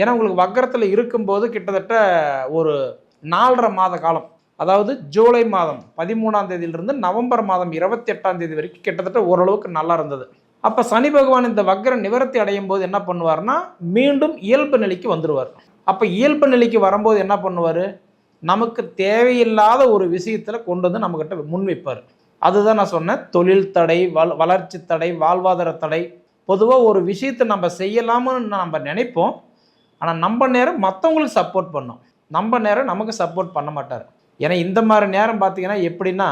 ஏன்னா உங்களுக்கு வக்கரத்தில் இருக்கும்போது கிட்டத்தட்ட ஒரு நாலரை மாத காலம். அதாவது ஜூலை மாதம் பதிமூணாம் தேதியிலிருந்து நவம்பர் மாதம் இருபத்தி எட்டாம் தேதி வரைக்கும் கிட்டத்தட்ட ஓரளவுக்கு நல்லா இருந்தது. அப்போ சனி பகவான் இந்த வக்ர நிவர்த்தி அடையும் போது என்ன பண்ணுவார்னா மீண்டும் இயல்பு நிலைக்கு வந்துடுவார் அப்போ இயல்பு நிலைக்கு வரும்போது என்ன பண்ணுவார்? நமக்கு தேவையில்லாத ஒரு விஷயத்தில் கொண்டு வந்து நம்மக்கிட்ட முன்வைப்பார் அதுதான் நான் சொன்னேன். தொழில் தடை வள வளர்ச்சி தடை வாழ்வாதார தடை. பொதுவாக ஒரு விஷயத்தை நம்ம செய்யலாம்னு நம்ம நினைப்போம். ஆனால் நம்ம நேரம் மற்றவங்களுக்கு சப்போர்ட் பண்ணோம். நம்ம நேரம் நமக்கு சப்போர்ட் பண்ண மாட்டார். ஏன்னா இந்த மாதிரி நேரம் பார்த்தீங்கன்னா எப்படின்னா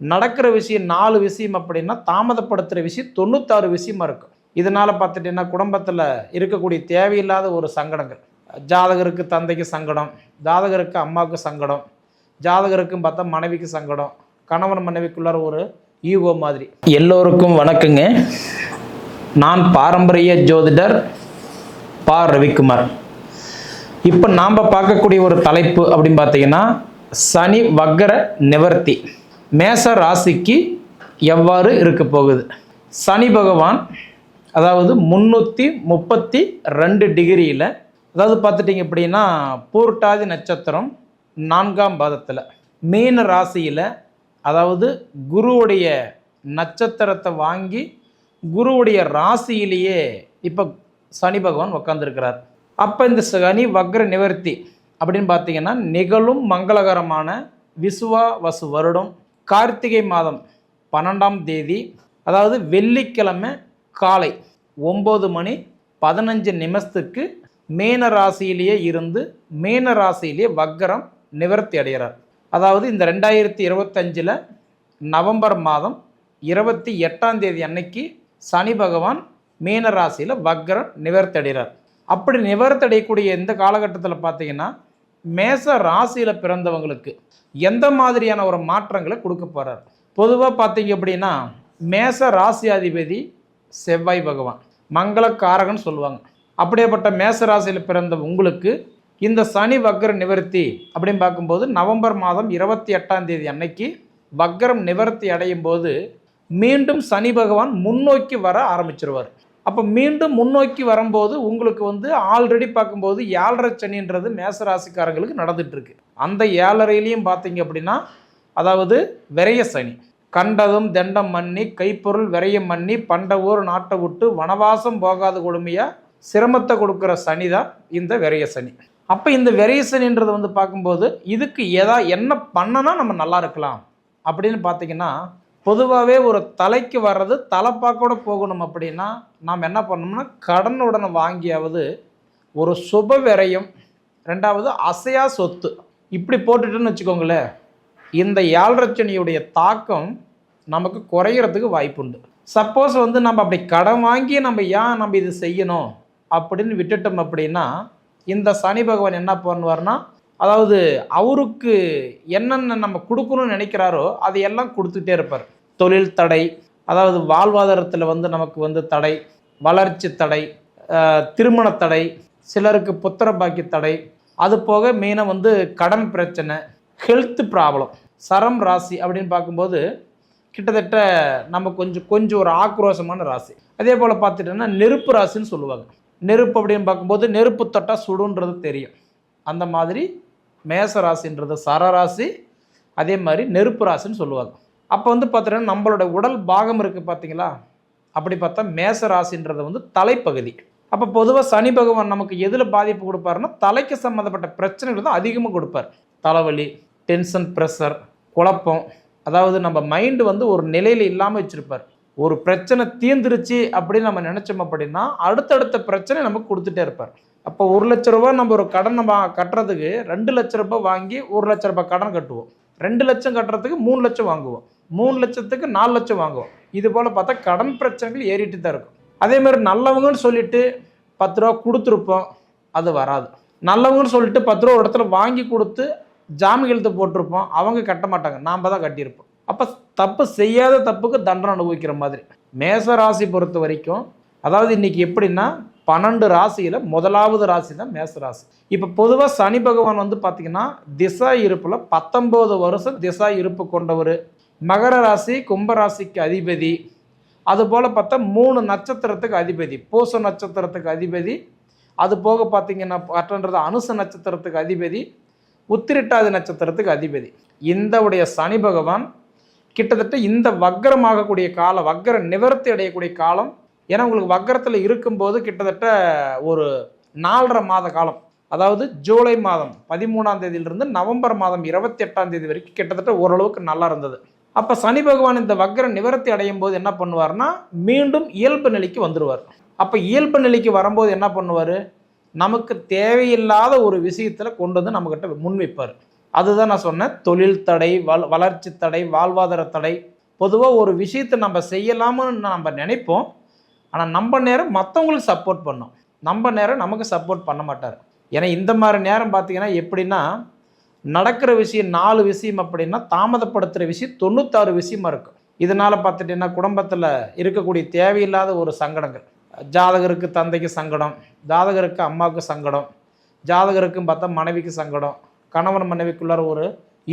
நடக்கிற விஷயம் நாலு விஷயம் அப்படின்னா தாமதப்படுத்துகிற விஷயம் தொண்ணூத்தாறு விஷயமா இருக்கும் இதனால் பார்த்துட்டீங்கன்னா குடும்பத்தில் இருக்கக்கூடிய தேவையில்லாத ஒரு சங்கடங்கள். ஜாதகருக்கு தந்தைக்கு சங்கடம் ஜாதகருக்கு அம்மாவுக்கு சங்கடம் ஜாதகருக்கும் பார்த்தா மனைவிக்கு சங்கடம் கணவன் மனைவிக்குள்ளார ஒரு ஈகோ மாதிரி. எல்லோருக்கும் வணக்கங்க. நான் பாரம்பரிய ஜோதிடர் பா ரவிக்குமார். இப்போ நாம் பார்க்கக்கூடிய ஒரு தலைப்பு அப்படின்னு பார்த்தீங்கன்னா சனி வக்கர நிவர்த்தி. மேச ராசிக்கு எவ்வாறு இருக்க போகுது? சனி பகவான் அதாவது முந்நூற்றி முப்பத்தி ரெண்டு டிகிரியில் அதாவது பார்த்துட்டிங்க அப்படின்னா பூர்ட்டாதி நட்சத்திரம் நான்காம் பாதத்தில். மீன ராசியில் அதாவது குருவுடைய நட்சத்திரத்தை வாங்கி குருவுடைய ராசியிலேயே இப்போ சனி பகவான் உட்காந்துருக்கிறார் அப்போ இந்த சனி வக்ர நிவர்த்தி அப்படின்னு பார்த்தீங்கன்னா நிகழும் மங்களகரமான விசுவா வசு வருடம் கார்த்திகை மாதம் பன்னெண்டாம் தேதி அதாவது வெள்ளிக்கிழமை காலை ஒம்பது மணி பதினஞ்சு நிமிஷத்துக்கு மீன ராசியிலேயே இருந்து மீன ராசியிலேயே வக்ரம் நிவர்த்தி அடைகிறார். அதாவது இந்த ரெண்டாயிரத்தி இருபத்தஞ்சில் நவம்பர் மாதம் இருபத்தி எட்டாம் தேதி அன்னைக்கு சனி பகவான் மீன ராசியில் வக்ரம் நிவர்த்தடைகிறார் அப்படி நிவர்த்தடையக்கூடிய இந்த காலகட்டத்தில் பார்த்தீங்கன்னா மேச ராசியில் பிறந்தவங்களுக்கு எந்த மாதிரியான ஒரு மாற்றங்களை கொடுக்க போகிறார் பொதுவாக பார்த்தீங்க அப்படின்னா மேச ராசி அதிபதி செவ்வாய் பகவான் மங்களக்காரகன் சொல்லுவாங்க. அப்படியேப்பட்ட மேச ராசியில் பிறந்த உங்களுக்கு இந்த சனி வக்ர நிவர்த்தி அப்படின்னு பார்க்கும்போது நவம்பர் மாதம் இருபத்தி எட்டாம் தேதி அன்னைக்கு வக்ரம் நிவர்த்தி அடையும் போது மீண்டும் சனி பகவான் முன்னோக்கி வர ஆரம்பிச்சிருவார். அப்போ மீண்டும் முன்னோக்கி வரும்போது உங்களுக்கு வந்து ஆல்ரெடி பார்க்கும்போது ஏழரை சனின்றது மேசராசிக்காரங்களுக்கு நடந்துகிட்ருக்கு அந்த ஏழரையிலையும் பார்த்தீங்க அப்படின்னா அதாவது விரைய சனி. கண்டதும் தண்டம் மண்ணி கைப்பொருள் விரையம் மண்ணி பண்டவோர் நாட்டை விட்டு வனவாசம் போகாத கொடுமையாக சிரமத்தை கொடுக்குற சனி தான் இந்த விரைய சனி. அப்போ இந்த விரைய சனின்றது வந்து பார்க்கும்போது இதுக்கு எதா என்ன பண்ணனா நம்ம நல்லா இருக்கலாம் அப்படின்னு பார்த்தீங்கன்னா பொதுவாகவே ஒரு தலைக்கு வர்றது தலைப்பாக்கோட போகணும் அப்படின்னா நாம் என்ன பண்ணோம்னா கடனுடன் வாங்கியாவது ஒரு சுப விரயம் ரெண்டாவது அசையா சொத்து. இப்படி போட்டுட்டுன்னு வச்சுக்கோங்களேன் இந்த ஏழரச்சனியுடைய தாக்கம் நமக்கு குறையிறதுக்கு வாய்ப்புண்டு. சப்போஸ் வந்து நம்ம அப்படி கடன் வாங்கி நம்ம ஏன் நம்ம இது செய்யணும் அப்படின்னு விட்டுட்டோம் அப்படின்னா இந்த சனி பகவான் என்ன பண்ணுவார்னா அதாவது அவருக்கு என்னென்ன நம்ம கொடுக்கணும்னு நினைக்கிறாரோ அதையெல்லாம் கொடுத்துட்டே இருப்பார். தொழில் தடை அதாவது வாழ்வாதாரத்தில் வந்து நமக்கு வந்து தடை வளர்ச்சி தடை திருமண தடை சிலருக்கு புத்திர பாக்கி தடை அது போக மெயினாக வந்து கடன் பிரச்சனை ஹெல்த் ப்ராப்ளம் சரம் ராசி அப்படின்னு பார்க்கும்போது கிட்டத்தட்ட நம்ம கொஞ்சம் கொஞ்சம் ஒரு ஆக்ரோஷமான ராசி. அதே போல் பார்த்துட்டோன்னா நெருப்பு ராசின்னு சொல்லுவாங்க. நெருப்பு அப்படின்னு பார்க்கும்போது நெருப்பு தொட்டால் சுடுன்றது தெரியும். அந்த மாதிரி மேச ராசின்றது சரராசி அதே மாதிரி நெருப்பு ராசின்னு சொல்லுவாங்க. அப்போ வந்து பார்த்தீங்கன்னா நம்மளோட உடல் பாகம் இருக்குது பார்த்தீங்களா அப்படி பார்த்தா மேச ராசின்றது வந்து தலைப்பகுதி. அப்போ பொதுவாக சனி பகவான் நமக்கு எதில் பாதிப்பு கொடுப்பாருன்னா தலைக்கு சம்மந்தப்பட்ட பிரச்சனைகள் தான் அதிகமாக கொடுப்பார். தலைவலி டென்ஷன் ப்ரெஷர் குழப்பம். அதாவது நம்ம மைண்டு வந்து ஒரு நிலையில் இல்லாமல் வச்சுருப்பார். ஒரு பிரச்சனை தீர்ந்துருச்சு அப்படின்னு நம்ம நினச்சோம் அப்படின்னா அடுத்தடுத்த பிரச்சனை நமக்கு கொடுத்துட்டே இருப்பார். அப்போ ஒரு லட்ச ரூபா நம்ம ஒரு கடன் நம்ம கட்டுறதுக்கு ரெண்டு லட்ச ரூபாய் வாங்கி ஒரு லட்ச ரூபாய் கடன் கட்டுவோம். ரெண்டு லட்சம் கட்டுறதுக்கு மூணு லட்சம் வாங்குவோம். மூணு லட்சத்துக்கு நாலு லட்சம் வாங்குவோம். இது போல் பார்த்தா கடன் பிரச்சனைகள் ஏறிட்டு தான் இருக்கும். அதே மாதிரி நல்லவங்கன்னு சொல்லிட்டு பத்து ரூபா கொடுத்துருப்போம் அது வராது. நல்லவங்கன்னு சொல்லிட்டு பத்து ரூபா ஒரு இடத்துல வாங்கி கொடுத்து ஜாமீன் எழுத்து போட்டிருப்போம் அவங்க கட்ட மாட்டாங்க. நாம் தான் கட்டியிருப்போம். அப்போ தப்பு செய்யாத தப்புக்கு தண்டனை அனுபவிக்கிற மாதிரி. மேச ராசி பொறுத்த வரைக்கும் அதாவது இன்னைக்கு எப்படின்னா பன்னெண்டு ராசியில் முதலாவது ராசி தான் மேச ராசி. இப்போ பொதுவாக சனி பகவான் வந்து பார்த்தீங்கன்னா திசா இருப்பில் பத்தொம்போது வருஷம் திசா இருப்பு கொண்டவர். மகர ராசி கும்பராசிக்கு அதிபதி. அதுபோல் பார்த்தா மூணு நட்சத்திரத்துக்கு அதிபதி. பூச நட்சத்திரத்துக்கு அதிபதி. அது போக பார்த்தீங்கன்னா பட்டன்றது அனுச நட்சத்திரத்துக்கு அதிபதி. உத்திரட்டாதி நட்சத்திரத்துக்கு அதிபதி. இந்த உடைய சனி பகவான் கிட்டத்தட்ட இந்த வக்கரமாகக்கூடிய காலம் வக்கர நிவர்த்தி அடையக்கூடிய காலம் ஏன்னா உங்களுக்கு வக்கரத்தில் இருக்கும்போது கிட்டத்தட்ட ஒரு நாலரை மாத காலம். அதாவது ஜூலை மாதம் பதிமூணாம் தேதியிலிருந்து நவம்பர் மாதம் இருபத்தி எட்டாம் தேதி வரைக்கும் கிட்டத்தட்ட ஓரளவுக்கு நல்லா இருந்தது. அப்போ சனி பகவான் இந்த வக்கர நிவர்த்தி அடையும் போது என்ன பண்ணுவார்னா மீண்டும் இயல்பு நிலைக்கு வந்துடுவார் அப்போ இயல்பு நிலைக்கு வரும்போது என்ன பண்ணுவார்? நமக்கு தேவையில்லாத ஒரு விஷயத்தில் கொண்டு வந்து நம்மக்கிட்ட முன்வைப்பார் அதுதான் நான் சொன்னேன் தொழில் தடை வள வளர்ச்சி தடை வாழ்வாதார தடை. பொதுவாக ஒரு விஷயத்தை நம்ம செய்யலாம்னு நம்ம நினைப்போம். ஆனால் நம்ம நேரம் மற்றவங்களுக்கு சப்போர்ட் பண்ணோம். நம்ம நேரம் நமக்கு சப்போர்ட் பண்ண மாட்டார். ஏன்னா இந்த மாதிரி நேரம் பார்த்தீங்கன்னா எப்படின்னா நடக்கிற விஷயம் நாலு விஷயம் அப்படின்னா தாமதப்படுத்துகிற விஷயம் தொண்ணூத்தாறு விஷயமா இருக்கும் இதனால் பார்த்துட்டிங்கன்னா குடும்பத்தில் இருக்கக்கூடிய தேவையில்லாத ஒரு சங்கடங்கள். ஜாதகருக்கு தந்தைக்கு சங்கடம் ஜாதகருக்கு அம்மாவுக்கு சங்கடம் ஜாதகருக்கும் பார்த்தா மனைவிக்கு சங்கடம் கணவன் மனைவிக்குள்ளார ஒரு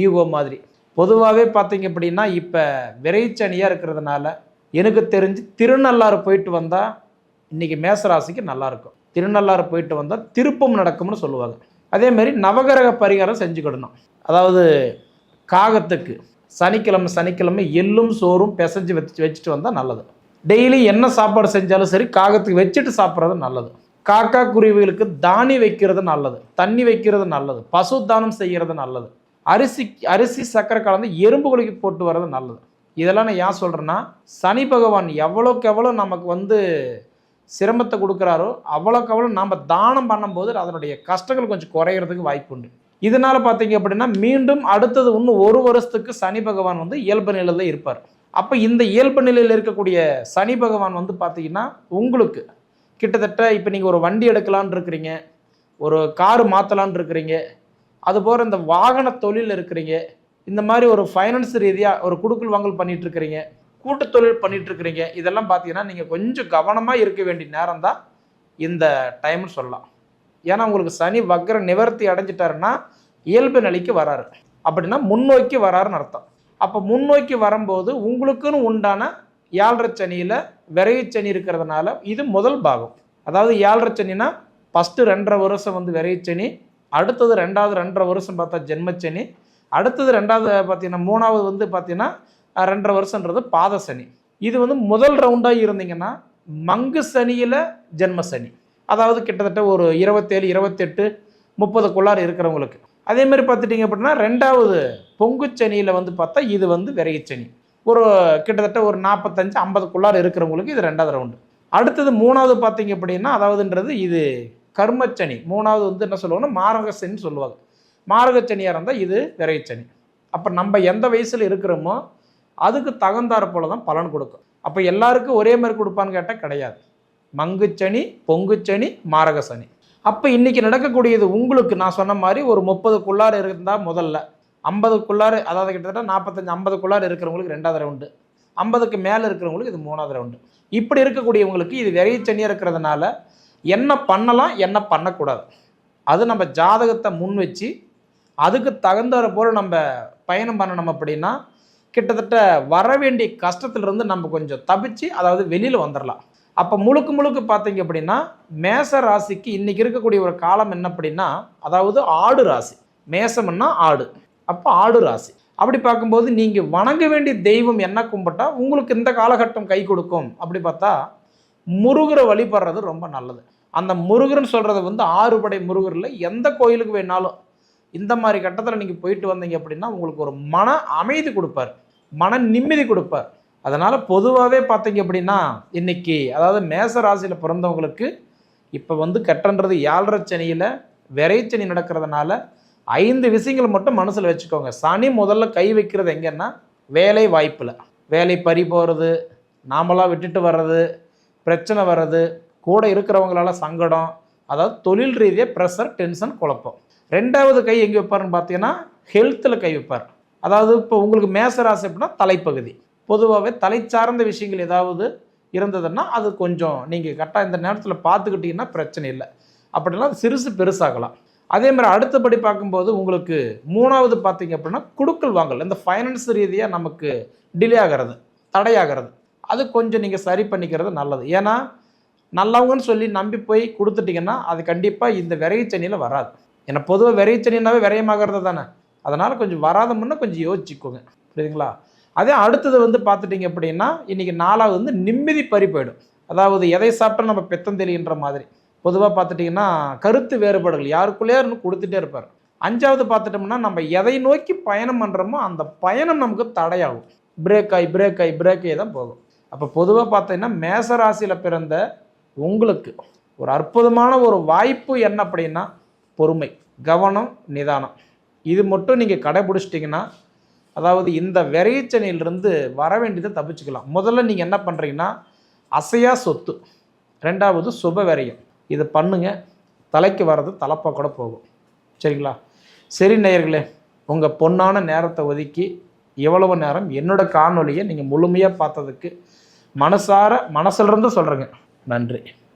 ஈகோ மாதிரி. பொதுவாகவே பார்த்தீங்க அப்படின்னா இப்போ விரைச்சனியாக இருக்கிறதுனால எனக்கு தெரிஞ்சு திருநள்ளாறு போயிட்டு வந்தால் இன்றைக்கி மேசராசிக்கு நல்லாயிருக்கும் திருநள்ளாறு போயிட்டு வந்தால் திருப்பம் நடக்கும்னு சொல்லுவாங்க. அதே மாதிரி நவகிரக பரிகாரம் செஞ்சுக்கிடணும் அதாவது காகத்துக்கு சனிக்கிழமை சனிக்கிழமை எள்ளும் சோறும் பிசைஞ்சு வச்சு வச்சுட்டு வந்தால் நல்லது. டெய்லி என்ன சாப்பாடு செஞ்சாலும் சரி காகத்துக்கு வச்சுட்டு சாப்பிட்றது நல்லது. காக்கா குருவிகளுக்கு தானி வைக்கிறது நல்லது. தண்ணி வைக்கிறது நல்லது. பசு தானம் செய்கிறது நல்லது. அரிசி அரிசி சக்கரை கலந்து எறும்புகளுக்கு போட்டு வர்றது நல்லது. இதெல்லாம் நான் ஏன் சொல்கிறேன்னா சனி பகவான் எவ்வளோக்கு எவ்வளோ நமக்கு வந்து சிரமத்தை கொடுக்குறாரோ அவ்வளோக்கு அவ்வளோ நாம் தானம் பண்ணும்போது அதனுடைய கஷ்டங்கள் கொஞ்சம் குறையிறதுக்கு வாய்ப்பு உண்டு. இதனால் பார்த்தீங்க அப்படின்னா மீண்டும் அடுத்தது இன்னும் ஒரு வருஷத்துக்கு சனி பகவான் வந்து இயல்பு நிலையில் தான் இருப்பார். அப்போ இந்த இயல்பு நிலையில் இருக்கக்கூடிய சனி பகவான் வந்து பார்த்தீங்கன்னா உங்களுக்கு கிட்டத்தட்ட இப்போ நீங்கள் ஒரு வண்டி எடுக்கலான் இருக்கிறீங்க ஒரு காரு மாற்றலான் இருக்கிறீங்க அதுபோல் இந்த வாகன தொழில் இருக்கிறீங்க இந்த மாதிரி ஒரு ஃபைனான்ஸ் ரீதியாக ஒரு குடுக்கல் வாங்கல் பண்ணிட்டு இருக்கிறீங்க கூட்டு தொழில் பண்ணிட்டு இருக்கிறீங்க இதெல்லாம் பார்த்தீங்கன்னா நீங்கள் கொஞ்சம் கவனமாக இருக்க வேண்டிய நேரம் தான் இந்த டைம்னு சொல்லலாம். ஏன்னா உங்களுக்கு சனி வக்கர நிவர்த்தி அடைஞ்சிட்டாருன்னா இயல்பு நிலைக்கு வராரு. அப்படின்னா முன்னோக்கி வராருன்னு அர்த்தம். அப்போ முன்னோக்கி வரும்போது உங்களுக்குன்னு உண்டான ஏழரை சனியில் விரைவு சனி இருக்கிறதுனால இது முதல் பாகம். அதாவது ஏழரை சனினா ஃபஸ்ட்டு ரெண்டரை வருஷம் வந்து விரைவு சனி அடுத்தது ரெண்டாவது ரெண்டரை வருஷம் பார்த்தா ஜென்மச்சனி அடுத்தது ரெண்டாவது பார்த்தீங்கன்னா மூணாவது வந்து பார்த்தீங்கன்னா ரெண்டரை வருஷன்றது பாத சனி. இது வந்து முதல் ரவுண்டாக இருந்தீங்கன்னா மங்கு சனியில் ஜென்ம சனி. அதாவது கிட்டத்தட்ட ஒரு இருபத்தேழு இருபத்தெட்டு முப்பதுக்குள்ளார இருக்கிறவங்களுக்கு. அதே மாதிரி பார்த்துட்டிங்க அப்படின்னா ரெண்டாவது பொங்கு சனியில் வந்து பார்த்தா இது வந்து விரைச்சனி ஒரு கிட்டத்தட்ட ஒரு நாற்பத்தஞ்சு ஐம்பதுக்குள்ளார இருக்கிறவங்களுக்கு இது ரெண்டாவது ரவுண்டு அடுத்தது மூணாவது பார்த்தீங்க அப்படின்னா அதாவதுன்றது இது கர்மச்சனி மூணாவது வந்து என்ன சொல்லுவாங்கன்னா மாரகசனின்னு சொல்லுவாங்க. மாரகச்சனியாக இருந்தால் இது விரைச்சனி. அப்போ நம்ம எந்த வயசில் இருக்கிறோமோ அதுக்கு தகுந்தாற் போல தான் பலன் கொடுக்கும். அப்போ எல்லாருக்கும் ஒரே மாதிரி கொடுப்பான்னு கேட்டால் கிடையாது. மங்குச்சனி பொங்குச்சனி மாரகசனி. அப்போ இன்றைக்கி நடக்கக்கூடியது உங்களுக்கு நான் சொன்ன மாதிரி ஒரு முப்பதுக்குள்ளார் இருந்தால் முதல்ல. ஐம்பதுக்குள்ளார் அதாவது கிட்டத்தட்ட நாற்பத்தஞ்சு ஐம்பதுக்குள்ளார் இருக்கிறவங்களுக்கு ரெண்டாவது ரவுண்டு. ஐம்பதுக்கு மேலே இருக்கிறவங்களுக்கு இது மூணாவது ரவுண்டு. இப்படி இருக்கக்கூடியவங்களுக்கு இது விரைச்சனியாக இருக்கிறதுனால என்ன பண்ணலாம் என்ன பண்ணக்கூடாது. அது நம்ம ஜாதகத்தை முன் வச்சு அதுக்கு தகுந்தாற் போல் நம்ம பயணம் பண்ணணும் அப்படின்னா கிட்டத்தட்ட வர வேண்டிய கஷ்டத்துலேருந்து நம்ம கொஞ்சம் தப்பிச்சு அதாவது வெளியில் வந்துடலாம் அப்போ முழுக்க முழுக்க பார்த்தீங்க அப்படின்னா மேச ராசிக்கு இன்னைக்கு இருக்கக்கூடிய ஒரு காலம் என்ன அப்படின்னா அதாவது ஆடு ராசி. மேசம்னா ஆடு. அப்போ ஆடு ராசி. அப்படி பார்க்கும்போது நீங்கள் வணங்க வேண்டிய தெய்வம் என்ன கும்பிட்டா உங்களுக்கு இந்த காலகட்டம் கை கொடுக்கும். அப்படி பார்த்தா முருகரை வழிபடுறது ரொம்ப நல்லது. அந்த முருகர்னு சொல்கிறது வந்து ஆறுபடை முருகரில் எந்த கோயிலுக்கு வேணாலும் இந்த மாதிரி கட்டத்தில் நீங்கள் போயிட்டு வந்தீங்க அப்படின்னா உங்களுக்கு ஒரு மன அமைதி கொடுப்பார். மன நிம்மதி கொடுப்பார். அதனால் பொதுவாகவே பார்த்தீங்க அப்படின்னா இன்னைக்கு அதாவது மேச ராசியில் பிறந்தவங்களுக்கு இப்போ வந்து கட்டன்றது ஏழரை சனியில் விரைச்சனி நடக்கிறதுனால ஐந்து விஷயங்கள் மட்டும் மனசில் வச்சுக்கோங்க. சனி முதல்ல கை வைக்கிறது எங்கன்னா வேலை வாய்ப்பில். வேலை பறி போகிறது நாமளாக விட்டுட்டு வர்றது பிரச்சனை வர்றது கூட இருக்கிறவங்களால சங்கடம் அதாவது தொழில் ரீதியாக ப்ரெஷர் டென்ஷன் குழப்பம். ரெண்டாவது கை எங்கே வைப்பாருன்னு பார்த்தீங்கன்னா ஹெல்த்தில் கை வைப்பார். அதாவது இப்போ உங்களுக்கு மேசராசி அப்படின்னா தலைப்பகுதி. பொதுவாகவே தலை சார்ந்த விஷயங்கள் ஏதாவது இருந்ததுன்னா அது கொஞ்சம் நீங்கள் கரெக்டாக இந்த நேரத்தில் பார்த்துக்கிட்டிங்கன்னா பிரச்சனை இல்லை. அப்படின்னா சிறுசு பெருசாகலாம். அதே மாதிரி அடுத்தபடி பார்க்கும்போது உங்களுக்கு மூணாவது பார்த்தீங்க அப்படின்னா குடுக்கல் வாங்கல். இந்த ஃபைனான்ஸ் ரீதியாக நமக்கு டிலே ஆகிறது தடையாகிறது. அது கொஞ்சம் நீங்கள் சரி பண்ணிக்கிறது நல்லது. ஏன்னா நல்லவங்கன்னு சொல்லி நம்பி போய் கொடுத்துட்டிங்கன்னா அது கண்டிப்பாக இந்த விரைச்சனியில் வராது. ஏன்னா பொதுவாக விரைச்சனினாவே விரயமாகிறது தானே? அதனால் கொஞ்சம் வராத முன்னே கொஞ்சம் யோசிச்சுக்கோங்க. புரியுதுங்களா? அதே அடுத்தது வந்து பார்த்துட்டிங்க அப்படின்னா இன்றைக்கி நாலாவது வந்து நிம்மதி பறி போயிடும். அதாவது எதை சாப்பிட்டா நம்ம பெத்தம் தெளிகின்ற மாதிரி. பொதுவாக பார்த்துட்டிங்கன்னா கருத்து வேறுபாடுகள் யாருக்குள்ளேயே இருந்து கொடுத்துட்டே இருப்பார். அஞ்சாவது பார்த்துட்டோம்னா நம்ம எதை நோக்கி பயணம் பண்ணுறோமோ அந்த பயணம் நமக்கு தடையாகும். பிரேக் ஆகி பிரேக் ஆகி பிரேக் ஆகி தான் போகும். அப்போ பொதுவாக பார்த்தீங்கன்னா மேச ராசியில் பிறந்த உங்களுக்கு ஒரு அற்புதமான ஒரு வாய்ப்பு என்ன அப்படின்னா பொறுமை கவனம் நிதானம். இது மட்டும் நீங்கள் கடைபிடிச்சிட்டிங்கன்னா அதாவது இந்த விரைச்சனையிலிருந்து வர வேண்டியதை தப்பிச்சுக்கலாம். முதல்ல நீங்கள் என்ன பண்ணுறீங்கன்னா அசையா சொத்து. ரெண்டாவது சுப விரயம். இது பண்ணுங்கள் தலைக்கு வர்றது தலைப்பாக கூட போகும். சரிங்களா? சரி நேயர்களே உங்கள் பொன்னான நேரத்தை ஒதுக்கி எவ்வளவு நேரம் என்னோட காணொலியை நீங்கள் முழுமையாக பார்த்ததுக்கு மனசார மனசிலிருந்து சொல்கிறேங்க நன்றி.